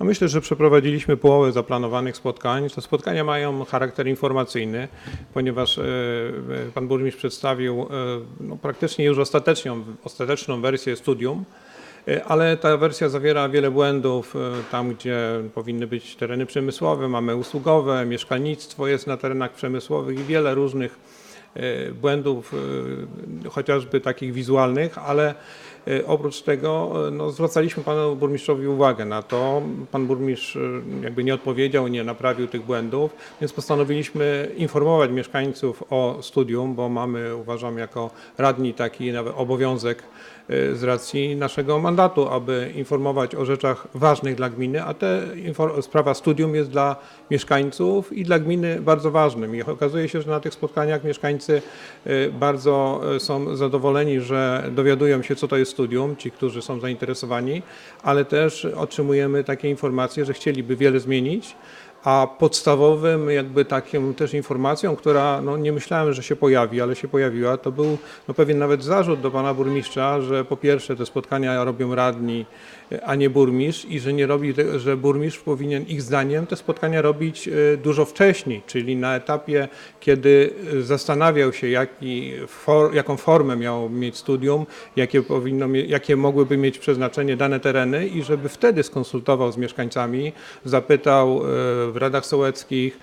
No myślę, że przeprowadziliśmy połowę zaplanowanych spotkań. Te spotkania mają charakter informacyjny, ponieważ e, e, pan burmistrz przedstawił e, no, praktycznie już ostateczną, ostateczną wersję studium. Ale ta wersja zawiera wiele błędów, tam gdzie powinny być tereny przemysłowe, mamy usługowe, mieszkalnictwo jest na terenach przemysłowych i wiele różnych błędów, chociażby takich wizualnych, ale oprócz tego e, no, zwracaliśmy panu burmistrzowi uwagę na to. Pan burmistrz e, jakby nie odpowiedział, nie naprawił tych błędów, więc postanowiliśmy informować mieszkańców o studium, bo mamy, uważam, jako radni taki nawet obowiązek z racji naszego mandatu, aby informować o rzeczach ważnych dla gminy, a te sprawa studium jest dla mieszkańców i dla gminy bardzo ważnym. I okazuje się, że na tych spotkaniach mieszkańcy bardzo są zadowoleni, że dowiadują się, co to jest studium, ci, którzy są zainteresowani, ale też otrzymujemy takie informacje, że chcieliby wiele zmienić. A podstawowym jakby taką też informacją, która no nie myślałem, że się pojawi, ale się pojawiła, to był no pewien nawet zarzut do pana burmistrza, że po pierwsze te spotkania robią radni, a nie burmistrz i że nie robi, że burmistrz powinien ich zdaniem te spotkania robić e, dużo wcześniej, czyli na etapie, kiedy e, zastanawiał się, jaki for, jaką formę miało mieć studium, jakie, powinno, jakie mogłyby mieć przeznaczenie dane tereny i żeby wtedy skonsultował z mieszkańcami, zapytał e, w radach sołeckich,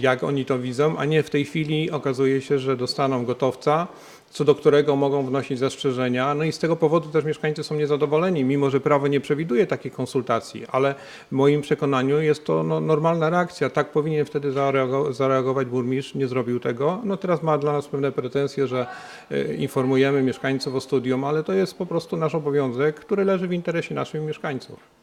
jak oni to widzą, a nie w tej chwili okazuje się, że dostaną gotowca, co do którego mogą wnosić zastrzeżenia. No i z tego powodu też mieszkańcy są niezadowoleni, mimo że prawo nie przewiduje takiej konsultacji, ale w moim przekonaniu jest to no, normalna reakcja. Tak powinien wtedy zareago- zareagować burmistrz, nie zrobił tego. No teraz ma dla nas pewne pretensje, że e, informujemy mieszkańców o studium, ale to jest po prostu nasz obowiązek, który leży w interesie naszych mieszkańców.